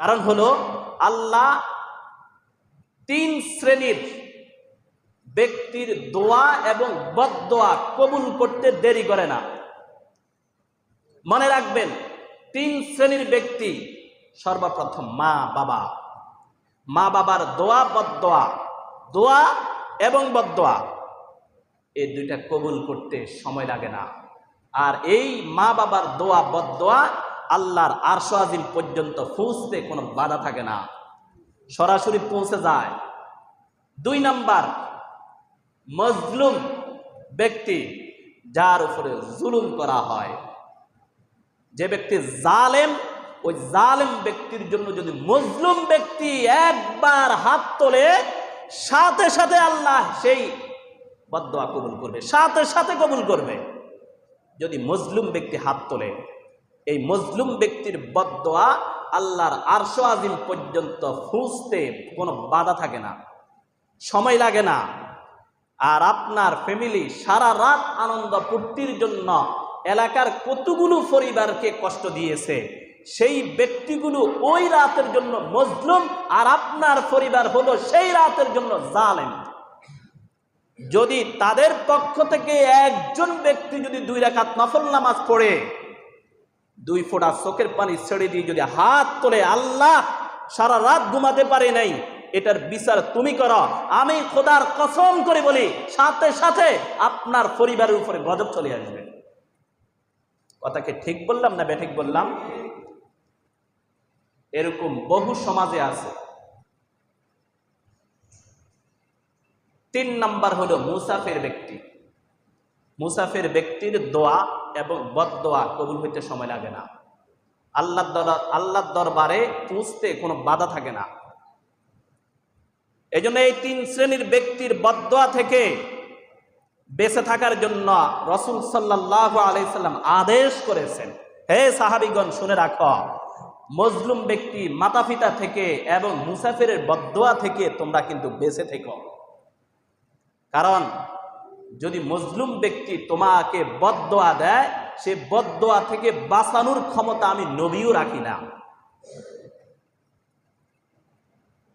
কারণ হলো আল্লাহ তিন শ্রেণির ব্যক্তির দোয়া এবং বদোয়া কবুল করতে দেরি করে না। মনে রাখবেন, তিন শ্রেণির ব্যক্তি সর্বপ্রথম মা, বাবা। মা, বাবার দোয়া বদোয়া দোয়া এবং বদোয়া এই দুইটা কবুল করতে সময় লাগে না। আর এই মা, বাবার দোয়া বদোয়া আল্লাহর আরশ আজিম পর্যন্ত পৌঁছতে কোনো বাধা থাকে না। সরাসরি পৌঁছে যায়। দুই নাম্বার, মজলুম ব্যক্তি যার উপরে জুলুম করা হয়। যে ব্যক্তি জালেম, ওই জালেম ব্যক্তির জন্য যদি মজলুম ব্যক্তি একবার হাত তোলে, সাথে সাথে আল্লাহ সেই বদোয়া কবুল করবে, সাথে সাথে কবুল করবে। যদি মজলুম ব্যক্তি হাত তোলে এই মজলুম ব্যক্তির বদোয়া আল্লাহর আরশ আজিম পর্যন্ত খুঁজতে কোনো বাধা থাকে না, সময় লাগে না। আর আপনার ফ্যামিলি সারা রাত আনন্দ পূর্তির জন্য এলাকার কতগুলো পরিবারকে কষ্ট দিয়েছে, সেই ব্যক্তিগুলো ওই রাতের জন্য মজলুম আর আপনার পরিবার হলো সেই রাতের জন্য জালেম। যদি তাদের পক্ষ থেকে একজন ব্যক্তি যদি দুই রাকাত নফল নামাজ পড়ে দুই ফোঁটা চোখের পানি ছেড়ে দিয়ে যদি হাত তোলে, আল্লাহ সারা রাত ঘুমাতে পারে নাই। এটার বিচার তুমি করো। আমি খোদার কসম করে বলি, সাথে সাথে আপনার পরিবারের উপরে গজব চলে আসবে। কথাকে ঠিক বললাম না বেঠিক বললাম? এরকম বহু সমাজে আছে। তিন নাম্বার হলো মুসাফির ব্যক্তি। মুসাফির ব্যক্তির দোয়া এবং বদোয়া কবুল হইতে সময় লাগে না। আল্লাহ দর আল্লাহর দরবারে পৌঁছতে কোনো বাধা থাকে না। এই এই তিন শ্রেণির ব্যক্তির বদোয়া থেকে বেঁচে থাকার জন্য রসুল সাল্লাহ আলাইসাল্লাম আদেশ করেছেন। হে সাহাবিগণ, শুনে রাখো। মজলুম ব্যক্তি মাতা পিতা থেকে এবং মুসাফিরের বদোয়া থেকে তোমরা কিন্তু বেঁচে থেকো। কারণ যদি মজলুম ব্যক্তি তোমাকে বদোয়া দেয়, সে বদোয়া থেকে বাঁচানোর ক্ষমতা আমি নবীও রাখি না।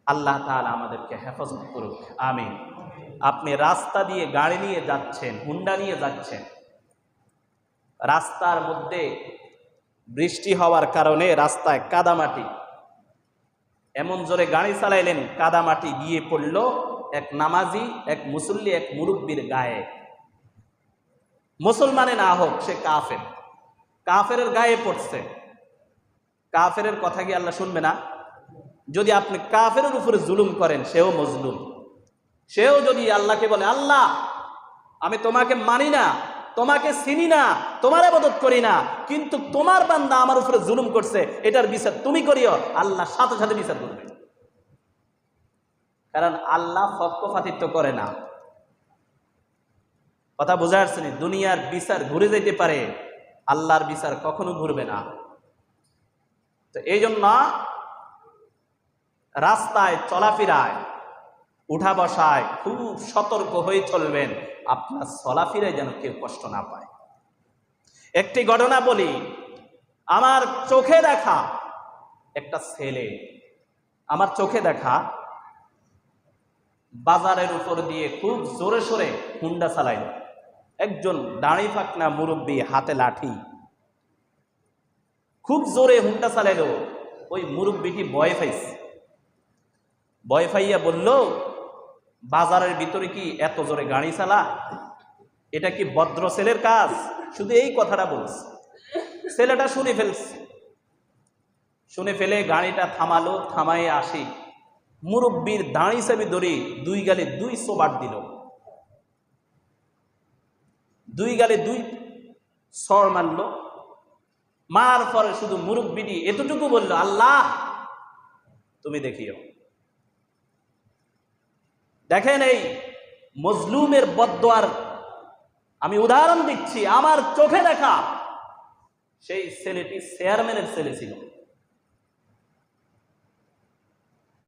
আল্লাহ তাআলা আমাদেরকে হেফাজত করুক। আমি আপনি রাস্তা দিয়ে গাড়ি নিয়ে যাচ্ছেন, হুন্ডা নিয়ে যাচ্ছেন। রাস্তার মধ্যে বৃষ্টি হওয়ার কারণে রাস্তায় কাদামাটি। এমন জোরে গাড়ি চালাইলেন, কাদামাটি গিয়ে পড়ল। এক নামাজি, এক মুসল্লি, এক মুরব্বীর গায়ে। মুসলমানে না হোক, সে কাফের। কাফের গায়ে পড়ছে। কাফের কথা কি আল্লাহ শুনবে না? যদি আপনি কাফের উপরে জুলুম করেন, সেও মজলুম। সেও যদি আল্লাহকে বলে, আল্লাহ, আমি তোমাকে মানি না, তোমাকে চিনি না, তোমার আবাদত করি না, কিন্তু তোমার বান্দা আমার উপরে জুলুম করছে, এটার বিচার তুমি করিও। আল্লাহ সাথে সাথে বিচার করবে। কারণ আল্লাহ পক্ষপাতিত্ব করে না। কথা বোঝা যাচ্ছে না? দুনিয়ার বিচার ঘুরে যেতে পারে, আল্লাহর বিচার কখনো ঘুরবে না। তো এই জন্য রাস্তায় চলাফেরায়, উঠা বসায় খুব সতর্ক হয়ে চলবেন। আপনার চলাফেরায় যেন কেউ কষ্ট না পায়। একটি ঘটনা বলি, আমার চোখে দেখা একটা ছেলে, আমার চোখে দেখা বাজারের উপর দিয়ে খুব জোরে সোরে হুন্ডা চালাইল। একজন দাঁড়ি ফাঁকনা মুরব্বী হাতে লাঠি। খুব জোরে হুন্ডা চালাইল। ওই মুরব্বীটি বয় ফাইছে বয় ফাইয়া বলল, বাজারের ভিতরে কি এত জোরে গাড়ি চালা? এটা কি ভদ্র ছেলের কাজ? শুধু এই কথাটা বলছে। ছেলেটা শুনে ফেলছে। শুনে ফেলে গাড়িটা থামালো থামাইয়ে আসি। মুরব্বীর দাঁড়ি চাবি ধরে দুই গালে দুই সোবার দিল। দুই গালে দুই সর মারল। মার পরে শুধু মুরব্বিটি এতটুকু বলল, আল্লাহ, তুমি দেখিও। দেখেন এই মজলুমের বদোয়ার আমি উদাহরণ দিচ্ছি, আমার চোখে দেখা। সেই ছেলেটি চেয়ারম্যানের ছেলে ছিল।